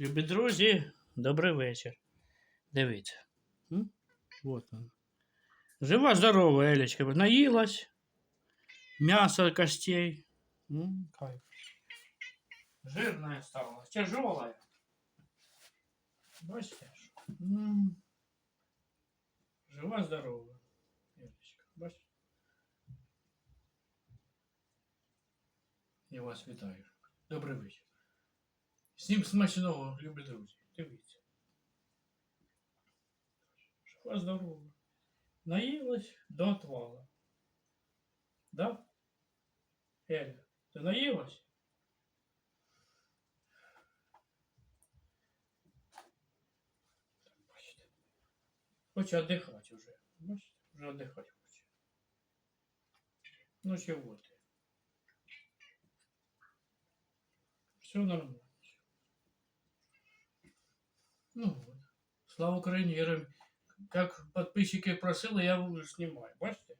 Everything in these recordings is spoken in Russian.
Любі друзі, добрий вечір. Дивіться. М? Вот вона. Жива, здорова, Елечка. Наїлась. М'ясо костей. М, кайф. Жирная стала. Тяжелая. Бачите? М. Жива, здорова. Елечка. Бачите? Я вас вітаю. Добрий вечір. Всім смачного, любі друзі. Дивіться. Жива здорова. Наїлась до отвала. Да? Еля, ти наїлась? Так, бачите. Хоче отдыхать уже. Бачите? Уже отдыхать хоче. Ну чего ты? Все нормально. Ну вот. Слава Украине, героям. Как подписчики просили, я уже снимаю. Бачите?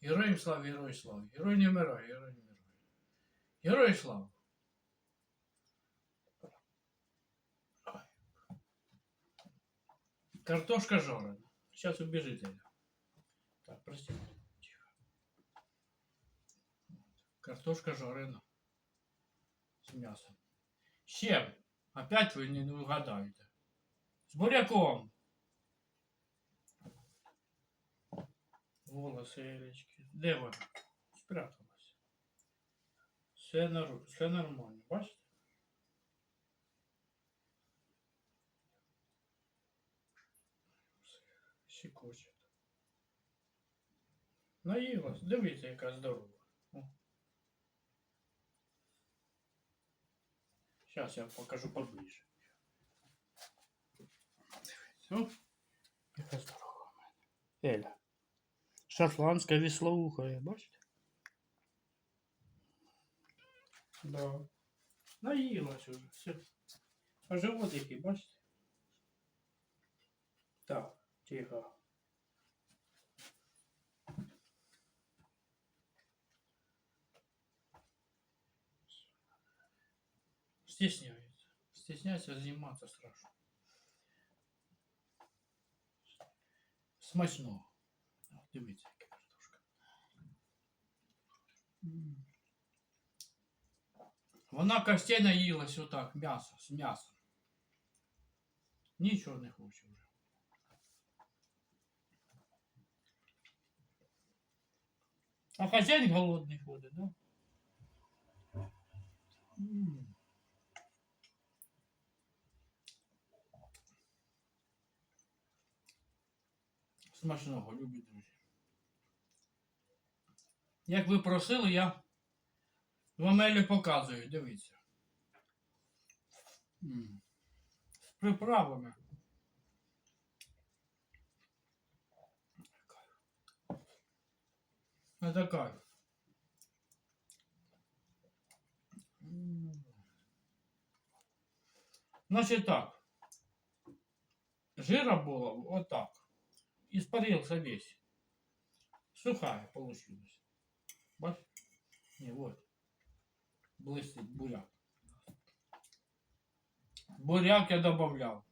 Героям слава, герой слава. Герой не вмирає, герой не вмирає. Герой слава. Картошка жарена. Сейчас убежит Эля. Так, простите. Тихо. Картошка жарена. С мясом. С чем? Опять вы не угадаете. С буряком. Волоси Елечки. Де вона? Спряталась. Все, нор... Все нормально, бачите? Щекочет. Наїлась. Дивіться, яка здорова. Зараз я покажу поближе. Дивіться. О, яка здорова в мене. Еля. Шотландська віслоуха, я бачите? Да. Наїлась уже. Все. А живот який, бачите? Так, тихо. Стесняется. Стесняется заниматься страшно. Смачного. О, Дивіться, яка картошка. М. Вона костей наїлась отак, м'ясо, з м'ясом. Нічого не хоче вже. А хазяїн голодний ходить, да? М. Смачного, любі друзі. Як ви просили, я вам Елі показую, дивіться. З приправами. Это кайф. Значить так. Жира было вот так. Испарился весь. Сухая получилась. Не, вот. Блестит буряк. Буряк я добавлял.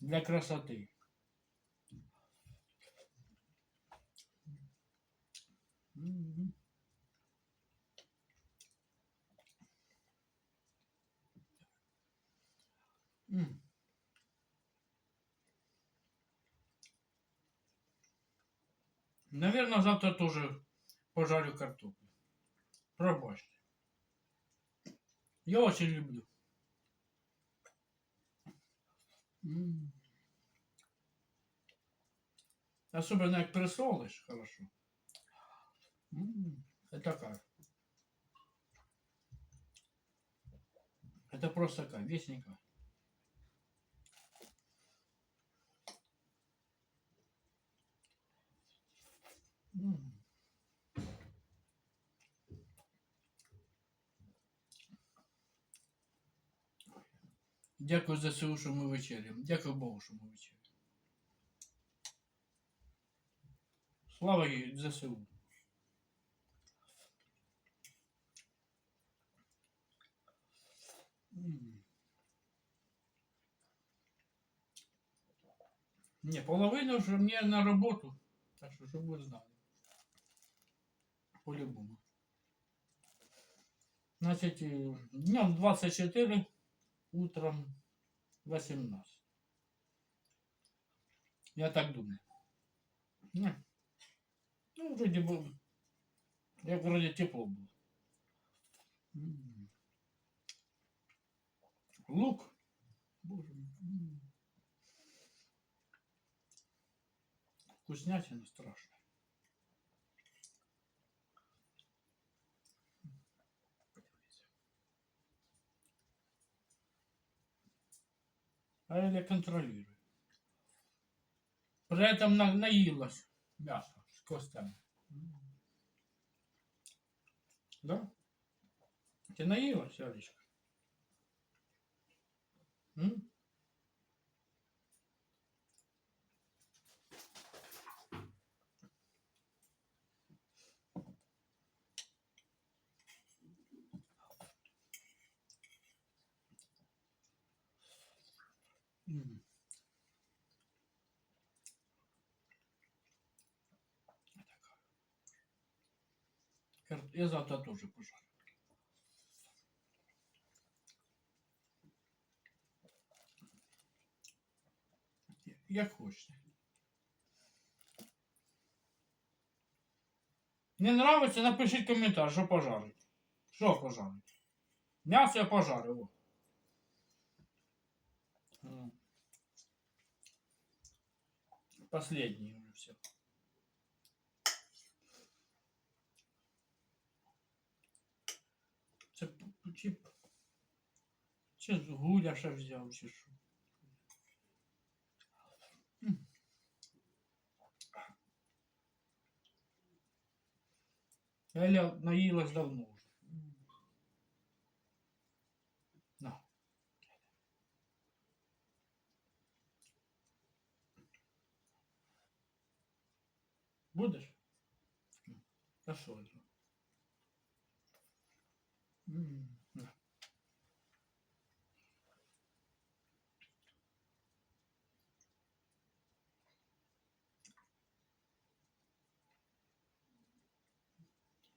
Для красоты. Мгм. М. Наверное, завтра тоже пожарю картофель. Пробачьте. Я очень люблю. Особенно як присолиш, хорошо. Это кайф. Это просто кайф, вестненько. Дякую за все, що ми вечеряємо. Дякую Богу, що ми вечеряємо. Слава їй ЗСУ. Не, половина вже мені на роботу. Так що, щоб ви знали. По-любому. Значить, е, днем 24. Утром 18. Я так думаю. Ну, вроде бы, як вроде тепло. М. Лук. Боже мой. Вкуснятина страшно. А я контролирую. При этом на, наелась мясо с костями. Да? Ты наелась, Алечка? Я завтра тоже пожарю. Як хочете. Не нравится, напишіть коментар, що пожарить. Що пожарить? М'ясо я пожарю. О. Последний уже все. Це чи, чи з гуляша взяв, чи що. М. Еля наїлась давно Будеш? А що? це? М, на.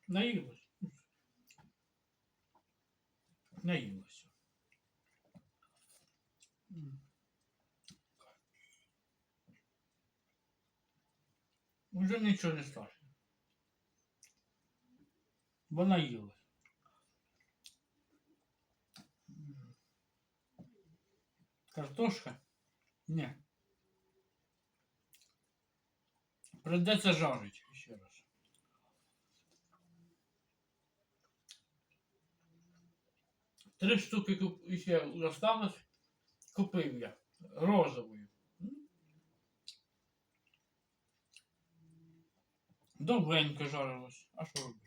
Наїлась. Уже нічого не страшно. Бо наїлась. М. Картошка? Ні. Придеться жарить ще раз. Три штуки куп... ще осталось. Купив я. Розовою. Довгенько жарилось. А що робити?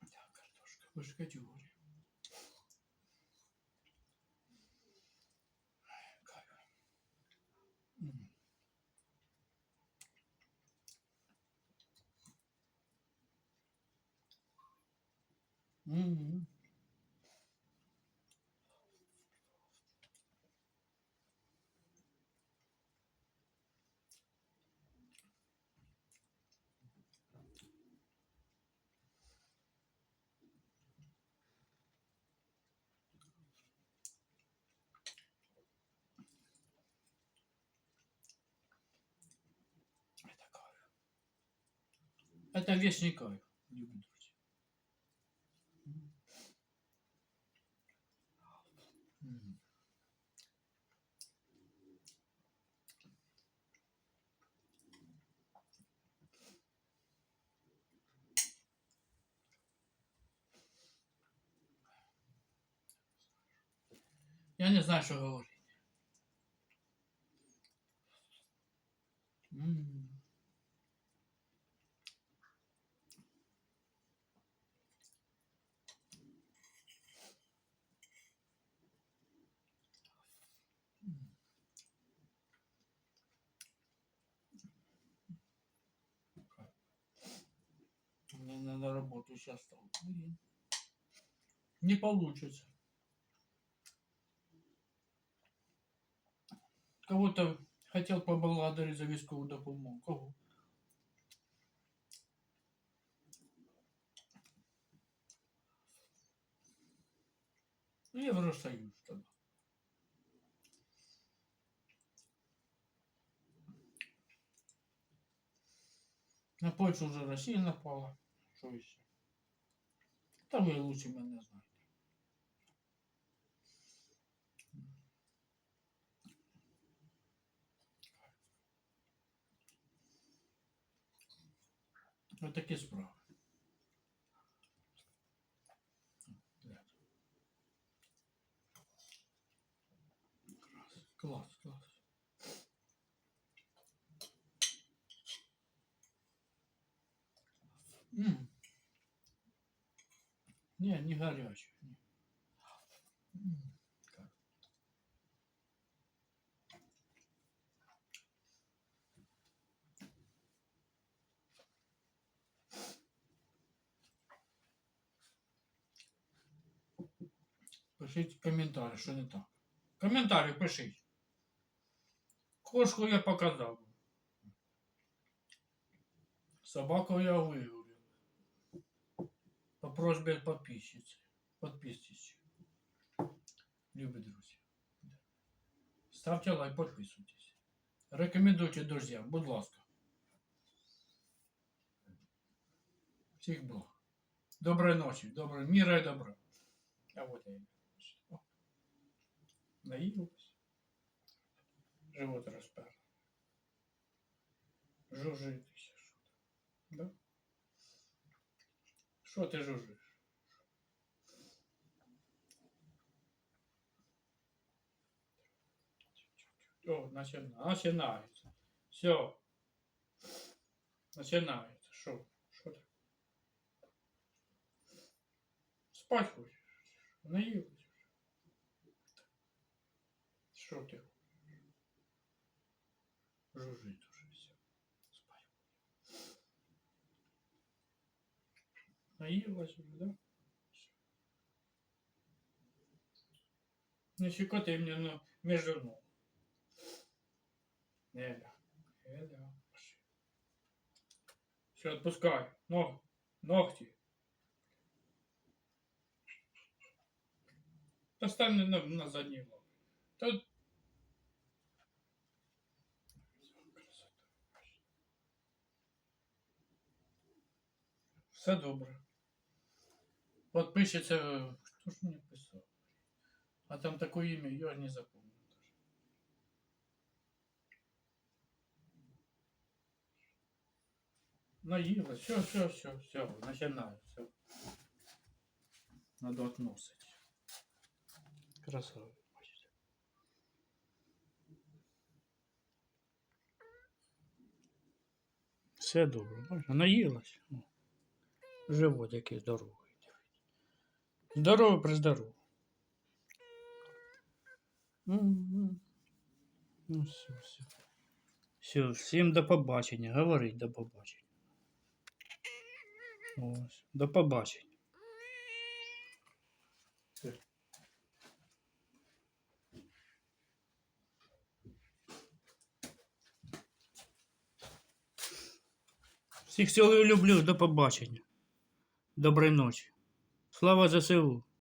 Так, картошка. Вы же Это вечный кайф. М. М. Я не знаю, що говорити. М. сейчас стал. Блин. Не получится. Кого-то хотел поблагодарить за військову допомогу. Кого? Ну, Євросоюз тогда. На Польшу уже Россия напала. Что еще? Там вы лучше меня знаете. Вот такие справи. Класс, класс. М Не, не горячий. не. М, как. Пишіть коментарі, що не так. Коментарі пишіть. Кошку я показав. Собаку я вигулив. По просьбе подписчицы. Подписчицы. Любі друзі. Ставте лайк, підписуйтесь. Рекомендуйте друзям, будь ласка. Всіх благ. Доброї ночі, доброго міра і добра. А вот я. О. Наїлась. Живот розпер. Жужжитися. що там. Да? Що ти жужжиш? О, начина- начинается. Все. Начинается. Что? Что ты? Спать хочешь? Наелась уже. Что ты? Жужжит уже все. Спать. Наелась уже, да? Не щекотай мне ну, между ног. Неля. Неля. Все, отпускай. Ног. Ногти. Достань на, на, на задній лоб. Тут. Все добре. Подпишеться. Хто ж мені писав? А там такое имя, я не запомнил даже. Наела, все, все, все, все, начинаю, все. Надо относить. Красава. Все добре, бачите, наїлась. О. Живот який здоровий. Здоровий при здоровий. М-м. Ну все, все. Все, всім до побачення. Говорить до побачення. Ось, до побачення. Все. Всіх цілую люблю, до побачення. Доброї ночі. Слава ЗСУ.